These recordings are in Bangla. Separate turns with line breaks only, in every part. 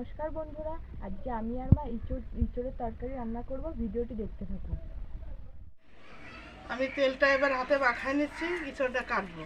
নমস্কার বন্ধুরা, আজকে আমি আর মা ইঁচড়, ইঁচড়ের তরকারি রান্না করব, ভিডিওটি দেখতে থাকুন।
আমি তেলটা এবার হাতে মাখায় নিচ্ছি, ইঁচড়টা কাটবো।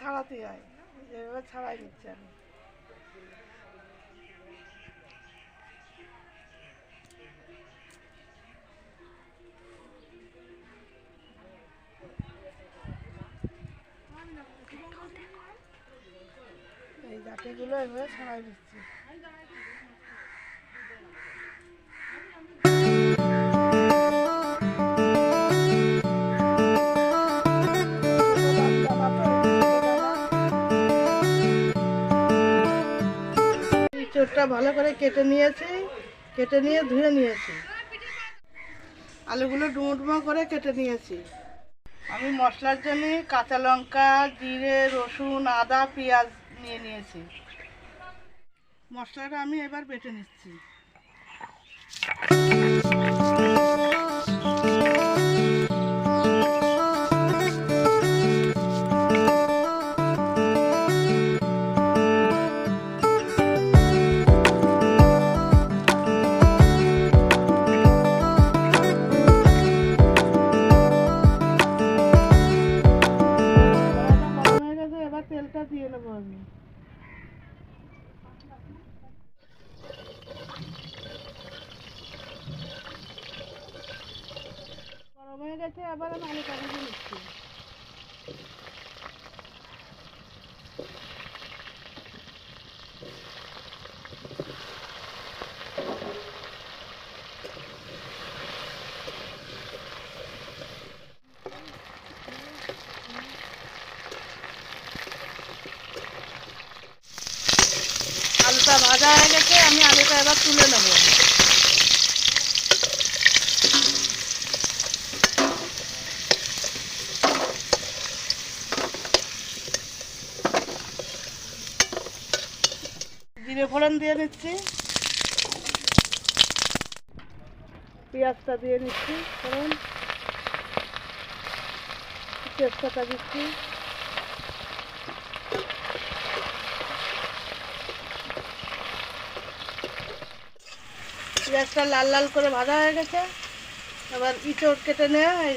ছাড়াতে হয়। এভাবে ছাড়াই নিচ্ছি আমি এই জাতিগুলো এভাবে ছাড়াই দিচ্ছি। চোরটা ভালো করে কেটে নিয়েছি, কেটে নিয়ে ধুয়ে নিয়েছি। আলুগুলো ডুমো করে কেটে নিয়েছি। আমি মশলার জন্য কাঁচা লঙ্কা, জিরে, রসুন, আদা, পেঁয়াজ নিয়ে নিয়েছি। মশলাটা আমি এবার বেটে নিচ্ছি। তেলটা দিয়ে নেব আমি। গরম হয়ে গেছে আবার আমি আলু ভেজে নিচ্ছি আলুটা ভাজা হয়ে গেছে আমি আলুটা এবার তুলে নেব। জিরে ফোড়ন দিয়ে নিচ্ছি। পেঁয়াজটা দিয়ে নিচ্ছি ফোড়ন। তেজপাতা দিচ্ছি। পেঁয়াজটা লাল লাল করে ভাজা হয়ে গেছে। এবার ইঁচড় কেটে এই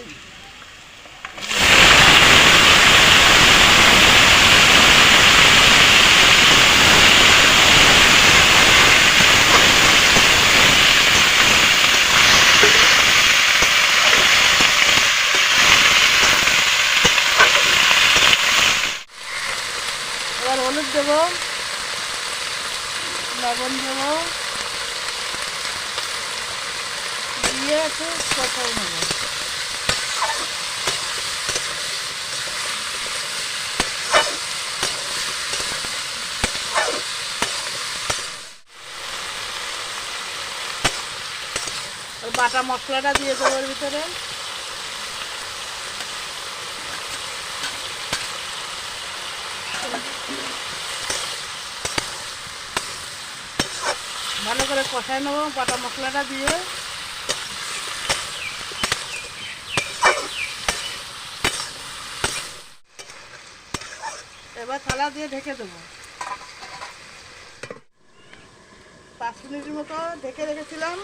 এবার হলুদ দেবো, লবণ দেবো। দিয়ে একটু কষাই নেব বাটা মশলাটা দিয়ে দেবো ভিতরে। ভালো করে কষাই নেব বাটা মশলাটা দিয়ে। এবার থালা দিয়ে ঢেকে দেবো। পাঁচ মিনিটের মতো ঢেকে রেখেছিলাম।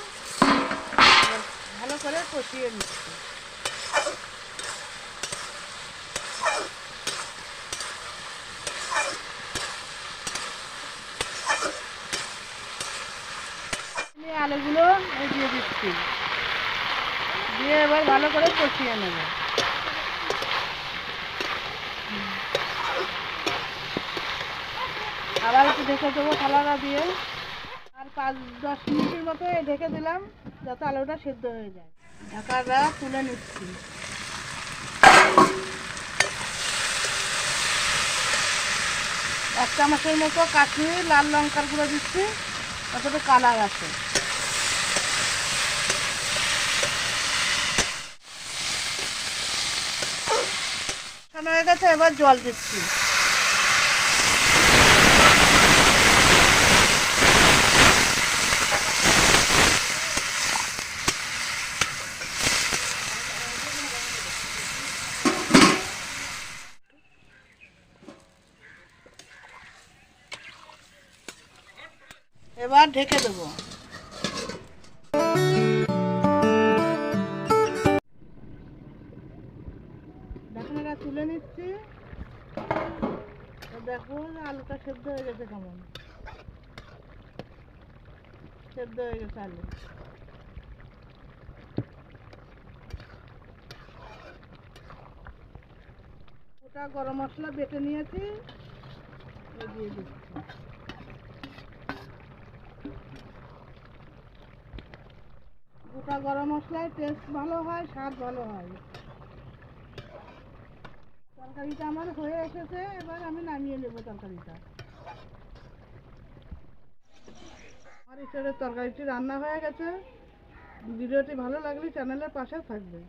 ভালো করে কষিয়ে নিচ্ছি। আলুগুলো দিয়ে দিচ্ছি। দিয়ে এবার ভালো করে কষিয়ে নেব। আবার একটু ঢেকে দেবো থালাটা দিয়ে। আর পাঁচ, দশ মিনিটের মতো ঢেকে দিলাম, যাতে আলুটা সেদ্ধ হয়ে যায়। ঢাকাটা তুলে নিচ্ছি। এক চামচের মতো কাঠি লাল লঙ্কার গুঁড়ো দিচ্ছি তারপরে কালার আছে। হয়ে গেছে, এবার জল দিচ্ছি। এবার ঢেকে দেবো। দেখুন তুলে নিচ্ছি। দেখো, আলুটা সেদ্ধ হয়ে গেছে কেমন? সেদ্ধ হয়ে গেছে আলু। ওটা গরম মশলা বেটে নিয়েছি। দিয়ে দিচ্ছি। গোটা গরম মশলায় টেস্ট ভালো হয়, স্বাদ ভালো হয়। তরকারিটা আমার হয়ে এসেছে, এবার আমি নামিয়ে নেব তরকারিটা। আমার ঈশ্বরের তরকারিটি রান্না হয়ে গেছে। ভিডিওটি ভালো লাগলে চ্যানেলের পাশে থাকবে।